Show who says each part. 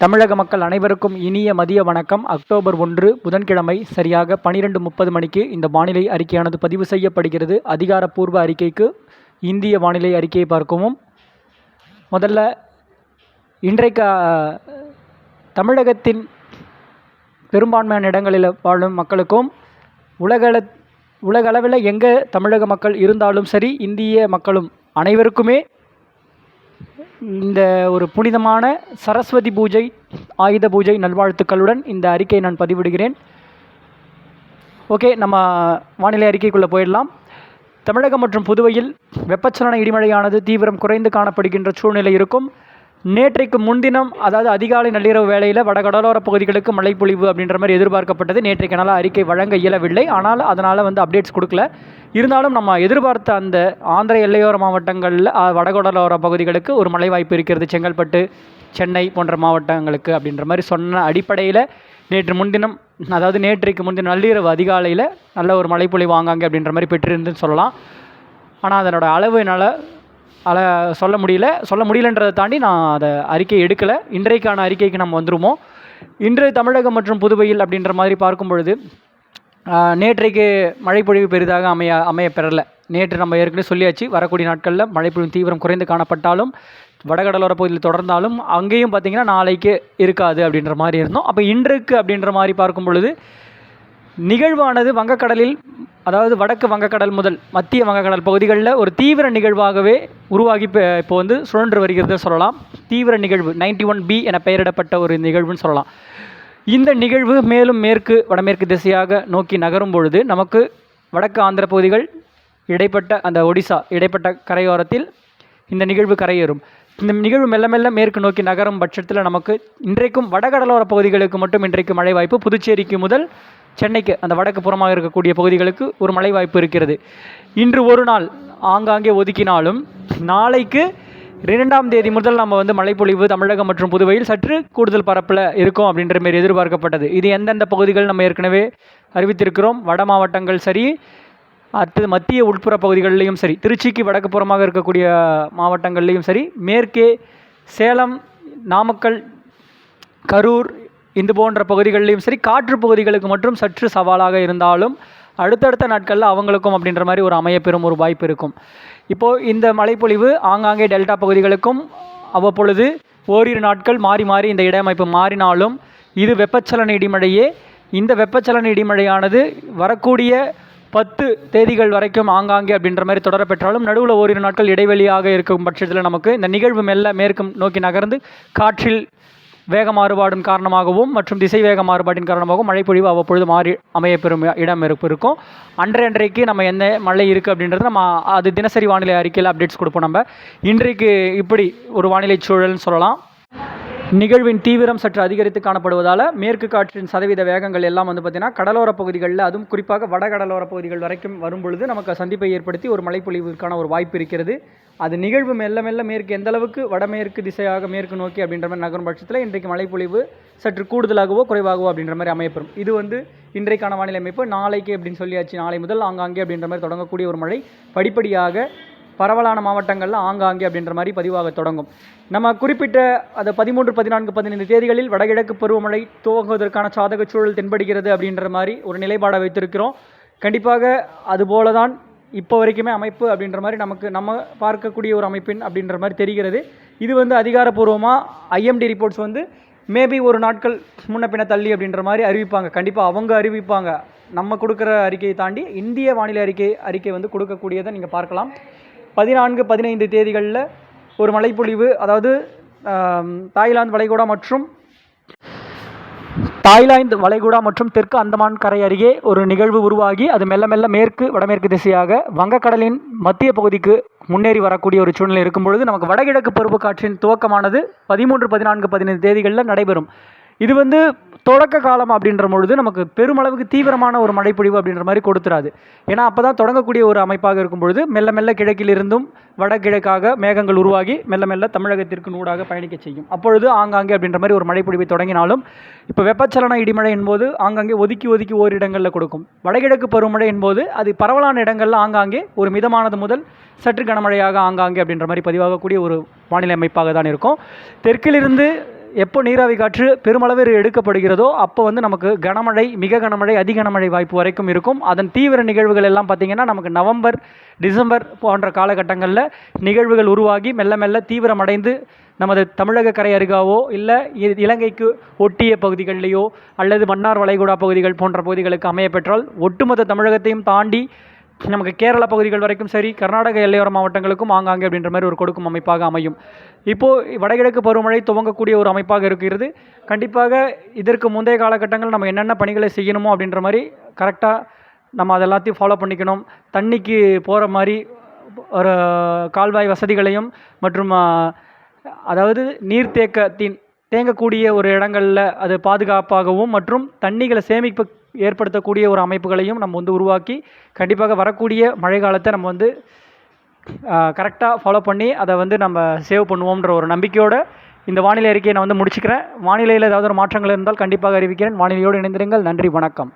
Speaker 1: தமிழக மக்கள் அனைவருக்கும் இனிய மதிய வணக்கம். அக்டோபர் ஒன்று புதன்கிழமை சரியாக பனிரெண்டு முப்பது மணிக்கு இந்த வானிலை அறிக்கையானது பதிவு செய்யப்படுகிறது. அதிகாரப்பூர்வ அறிக்கைக்கு இந்திய வானிலை அறிக்கையை பார்க்கவும். முதல்ல இன்றைக்கு தமிழகத்தின் பெரும்பான்மையான இடங்களில் வாழும் மக்களுக்கும் உலகள உலகளவில் எங்கே தமிழக மக்கள் இருந்தாலும் சரி இந்திய மக்களும் அனைவருக்குமே இந்த ஒரு புனிதமான சரஸ்வதி பூஜை ஆயுத பூஜை நல்வாழ்த்துக்களுடன் இந்த அறிக்கையை நான் பதிவிடுகிறேன். ஓகே நம்ம வானிலை அறிக்கைக்குள்ளே போயிடலாம். தமிழகம் மற்றும் புதுவையில் வெப்பச்சலன இடிமழையானது தீவிரம் குறைந்து காணப்படுகின்ற சூழ்நிலை இருக்கும். நேற்றைக்கு முன்தினம் அதாவது அதிகாலை நள்ளிரவு வேளையில் வடகடலோர பகுதிகளுக்கு மழைப்பொழிவு அப்படின்ற மாதிரி எதிர்பார்க்கப்பட்டது. நேற்றைக்கு நாள் அறிக்கை வழங்க இயலவில்லை. ஆனால் அதனால் வந்து அப்டேட்ஸ் கொடுக்கல. இருந்தாலும் நம்ம எதிர்பார்த்த அந்த ஆந்திர எல்லையோர மாவட்டங்களில் வடகடலோர பகுதிகளுக்கு ஒரு மழை வாய்ப்பு இருக்கிறது. செங்கல்பட்டு சென்னை போன்ற மாவட்டங்களுக்கு அப்படின்ற மாதிரி சொன்ன அடிப்படையில் நேற்று முன்தினம் அதாவது நேற்றைக்கு முன்தினம் நள்ளிரவு அதிகாலையில் நல்ல ஒரு மழைப்பொழிவு வாங்காங்க அப்படின்ற மாதிரி பெற்றிருந்துன்னு சொல்லலாம். ஆனால் அதனோட அளவு என்னால் அல சொல்ல முடியல. சொல்ல முடியலன்றதை தாண்டி நான் அதை அறிக்கை எடுக்கலை. இன்றைக்கான அறிக்கைக்கு நம்ம வந்துருவோம்? இன்று தமிழகம் மற்றும் புதுவையில் அப்படின்ற மாதிரி பார்க்கும் பொழுது நேற்றைக்கு மழைப்பொழிவு பெரிதாக அமைய அமைய பெறலை நேற்று நம்ம ஏற்கனவே சொல்லியாச்சு வரக்கூடிய நாட்களில் மழைப்பொழிவு தீவிரம் குறைந்து காணப்பட்டாலும் வடகடலோர பகுதியில் தொடர்ந்தாலும் அங்கேயும் பார்த்திங்கன்னா நாளைக்கு இருக்காது அப்படின்ற மாதிரி இருந்தோம். அப்போ இன்றைக்கு அப்படின்ற மாதிரி பார்க்கும் பொழுது நிகழ்வானது வங்கக்கடலில் அதாவது வடக்கு வங்கக்கடல் முதல் மத்திய வங்கக்கடல் பகுதிகளில் ஒரு தீவிர நிகழ்வாகவே உருவாகி இப்போ இப்போ வந்து சுழன்று வருகிறத சொல்லலாம். தீவிர நிகழ்வு 91 ஒன் பி என பெயரிடப்பட்ட ஒரு நிகழ்வுன்னு சொல்லலாம். இந்த நிகழ்வு மேலும் மேற்கு வடமேற்கு திசையாக நோக்கி நகரும் பொழுது நமக்கு வடக்கு ஆந்திர பகுதிகள் இடைப்பட்ட அந்த ஒடிசா இடைப்பட்ட கரையோரத்தில் இந்த நிகழ்வு கரையேறும். இந்த நிகழ்வு மெல்ல மெல்ல மேற்கு நோக்கி நகரும் பட்சத்தில் நமக்கு இன்றைக்கும் வடகடலோர பகுதிகளுக்கு மட்டும் இன்றைக்கு மழை வாய்ப்பு. புதுச்சேரிக்கு முதல் சென்னைக்கு அந்த வடக்கு புறமாக இருக்கக்கூடிய பகுதிகளுக்கு ஒரு மழை வாய்ப்பு இருக்கிறது. இன்று ஒரு நாள் ஆங்காங்கே ஒதுக்கினாலும் நாளைக்கு இரண்டாம் தேதி முதல் நம்ம வந்து மழைப்பொழிவு தமிழகம் மற்றும் புதுவையில் சற்று கூடுதல் பரப்பில் இருக்கும் அப்படின்ற மாரி எதிர்பார்க்கப்பட்டது. இது எந்தெந்த பகுதிகள் நம்ம ஏற்கனவே அறிவித்திருக்கிறோம். வட மாவட்டங்கள் சரி அடுத்தது மத்திய உட்புற பகுதிகளிலையும் சரி திருச்சிக்கு வடக்கு புறமாக இருக்கக்கூடிய மாவட்டங்கள்லேயும் சரி மேற்கே சேலம் நாமக்கல் கரூர் இது போன்ற பகுதிகளிலையும் சரி காற்று பகுதிகளுக்கு மட்டும் சற்று சவாலாக இருந்தாலும் அடுத்தடுத்த நாட்களில் அவங்களுக்கும் அப்படின்ற மாதிரி ஒரு அமையப்பெறும் ஒரு வாய்ப்பு இருக்கும். இப்போது இந்த மழைப்பொழிவு ஆங்காங்கே டெல்டா பகுதிகளுக்கும் அவ்வப்பொழுது ஓரிரு நாட்கள் மாறி மாறி இந்த இடமைப்பு மாறினாலும் இது வெப்பச்சலன இடிமழையே இந்த வெப்பச்சலன இடிமழையானது வரக்கூடிய பத்து தேதிகள் வரைக்கும் ஆங்காங்கே அப்படின்ற மாதிரி தொடர பெற்றாலும் நடுவில் ஓரிரு நாட்கள் இடைவெளியாக இருக்கும் பட்சத்தில் நமக்கு இந்த நிகழ்வு மெல்ல மேற்கு நோக்கி நகர்ந்து காற்றில் வேக மாறுபாடும் காரணமாகவும் மற்றும் திசை வேக மாறுபாட்டின் காரணமாகவும் மழைப்பொழிவு அவ்வப்பொழுது மாறி அமையப்பெறும் இடம் இருப்பு இருக்கும் அன்றையன்றைக்கு நம்ம என்ன மழை இருக்குது அப்படின்றது நம்ம அது தினசரி வானிலை அறிக்கையில் அப்டேட்ஸ் கொடுப்போம் நம்ம. இன்றைக்கு இப்படி ஒரு வானிலை சூழல்னு சொல்லலாம். நிகழ்வின் தீவிரம் சற்று அதிகரித்து காணப்படுவதால் மேற்கு காற்றின் சதவீத வேகங்கள் எல்லாம் வந்து பார்த்திங்கன்னா கடலோர பகுதிகளில் அதுவும் குறிப்பாக வடகடலோர பகுதிகள் வரைக்கும் வரும்பொழுது நமக்கு சந்திப்பை ஏற்படுத்தி ஒரு மழைப்பொழிவுக்கான ஒரு வாய்ப்பு இருக்கிறது. அது நிகழ்வு மெல்ல மெல்ல மேற்கு எந்த அளவுக்கு வடமேற்கு திசையாக மேற்கு நோக்கி அப்படின்ற மாதிரி நகரும் பட்சத்தில் இன்றைக்கு மழைப்பொழிவு சற்று கூடுதலாகவோ குறைவாகவோ அப்படின்ற மாதிரி அமைப்பெறும் இது வந்து இன்றைக்கான வானிலை அமைப்பு. நாளைக்கு அப்படின்னு சொல்லியாச்சு நாளை முதல் ஆங்காங்கே அப்படின்ற மாதிரி தொடங்கக்கூடிய ஒரு மழை. படிப்படியாக பரவலான மாவட்டங்களில் ஆங்காங்கே அப்படின்ற மாதிரி பதிவாக தொடங்கும். நம்ம குறிப்பிட்ட அது பதிமூன்று பதினான்கு பதினைந்து தேதிகளில் வடகிழக்கு பருவமழை துவங்குவதற்கான சாதக சூழல் தென்படுகிறது அப்படின்ற மாதிரி ஒரு நிலைப்பாடை வைத்திருக்கிறோம். கண்டிப்பாக அதுபோல தான் இப்போ வரைக்குமே அமைப்பு அப்படின்ற மாதிரி நமக்கு நம்ம பார்க்கக்கூடிய ஒரு அமைப்பின் அப்படின்ற மாதிரி தெரிகிறது. இது வந்து அதிகாரப்பூர்வமாக ஐஎம்டி ரிப்போர்ட்ஸ் வந்து மேபி ஒரு நாட்கள் முன்ன பின்ன தள்ளி அப்படின்ற மாதிரி அறிவிப்பாங்க. கண்டிப்பாக அவங்க அறிவிப்பாங்க. நம்ம கொடுக்குற அறிக்கையை தாண்டி இந்திய வானிலை அறிக்கை அறிக்கை வந்து கொடுக்கக்கூடியதை நீங்கள் பார்க்கலாம். பதினான்கு பதினைந்து தேதிகளில் ஒரு மழைப்பொழிவு அதாவது தாய்லாந்து வளைகுடா மற்றும் தாய்லாந்து வளைகுடா மற்றும் தெற்கு அந்தமான் கரை அருகே ஒரு நிகழ்வு உருவாகி அது மெல்ல மெல்ல மேற்கு வடமேற்கு திசையாக வங்கக்கடலின் மத்திய பகுதிக்கு முன்னேறி வரக்கூடிய ஒரு சூழ்நிலை இருக்கும் பொழுது நமக்கு வடகிழக்கு பருவக்காற்றின் துவக்கமானது பதிமூன்று பதினான்கு பதினைந்து தேதிகளில் நடைபெறும். இது வந்து தொடக்க காலம் அப்படின்ற பொழுது நமக்கு பெருமளவுக்கு தீவிரமான ஒரு மழைப்பொழிவு அப்படின்ற மாதிரி கொடுத்துறாது. ஏன்னா அப்போ தான் தொடங்கக்கூடிய ஒரு அமைப்பாக இருக்கும் பொழுது மெல்ல மெல்ல கிழக்கிலிருந்தும் வடகிழக்காக மேகங்கள் உருவாகி மெல்ல மெல்ல தமிழகத்திற்கு நூடாக பயணிக்க செய்யும். அப்பொழுது ஆங்காங்கே அப்படின்ற மாதிரி ஒரு மழைப்பொழிவை தொடங்கினாலும் இப்போ வெப்பச்சலன இடிமழை என்பது ஆங்காங்கே ஒதுக்கி ஒதுக்கி ஓரிடங்களில் கொடுக்கும். வடகிழக்கு பருவமழை என்பது அது பரவலான இடங்களில் ஆங்காங்கே ஒரு மிதமானது முதல் சற்று கனமழையாக ஆங்காங்கே அப்படின்ற மாதிரி பதிவாகக்கூடிய ஒரு வானிலை அமைப்பாக தான் இருக்கும். தெற்கிலிருந்து எப்போ நீராவி காற்று பெருமளவில் எடுக்கப்படுகிறதோ அப்போ வந்து நமக்கு கனமழை மிக கனமழை அதிகனமழை வாய்ப்பு வரைக்கும் இருக்கும். அதன் தீவிர நிகழ்வுகள் எல்லாம் பார்த்திங்கன்னா நமக்கு நவம்பர் டிசம்பர் போன்ற காலகட்டங்களில் நிகழ்வுகள் உருவாகி மெல்ல மெல்ல தீவிரமடைந்து நமது தமிழக கரை அருகாவோ இல்லை இ- இலங்கைக்கு ஒட்டிய பகுதிகளிலேயோ அல்லது மன்னார் வளைகுடா பகுதிகள் போன்ற பகுதிகளுக்கு அமைய பெற்றால் ஒட்டுமொத்த தமிழகத்தையும் தாண்டி நமக்கு கேரள பகுதிகள் வரைக்கும் சரி கர்நாடக எல்லையோர மாவட்டங்களுக்கும் ஆங்காங்கே அப்படின்ற மாதிரி ஒரு கொடுக்கும் அமைப்பாக அமையும். இப்போது வடகிழக்கு பருவமழை துவங்கக்கூடிய ஒரு அமைப்பாக இருக்கிறது. கண்டிப்பாக இதற்கு முந்தைய காலகட்டங்கள் நம்ம என்னென்ன பணிகளை செய்யணுமோ அப்படின்ற மாதிரி கரெக்டாக நம்ம அதெல்லாத்தையும் ஃபாலோ பண்ணிக்கணும். தண்ணிக்கு போகிற மாதிரி ஒரு கால்வாய் வசதிகளையும் மற்றும் அதாவது நீர்த்தேக்கத்தின் தேங்கக்கூடிய ஒரு இடங்களில் அது பாதுகாப்பாகவும் மற்றும் தண்ணிகளை சேமிப்பு ஏற்படுத்தக்கூடிய ஒரு அமைப்புகளையும் நம்ம வந்து உருவாக்கி கண்டிப்பாக வரக்கூடிய மழை காலத்தை நம்ம வந்து கரெக்டாக ஃபாலோ பண்ணி அதை வந்து நம்ம சேவ் பண்ணுவோம்ன்ற ஒரு நம்பிக்கையோடு இந்த வானிலை அறிக்கையை நான் வந்து முடிச்சுக்கிறேன். வானிலையில் ஏதாவது ஒரு மாற்றங்கள் இருந்தால் கண்டிப்பாக அறிவிக்கிறேன். வானிலையோடு இணைந்திருங்கள். நன்றி வணக்கம்.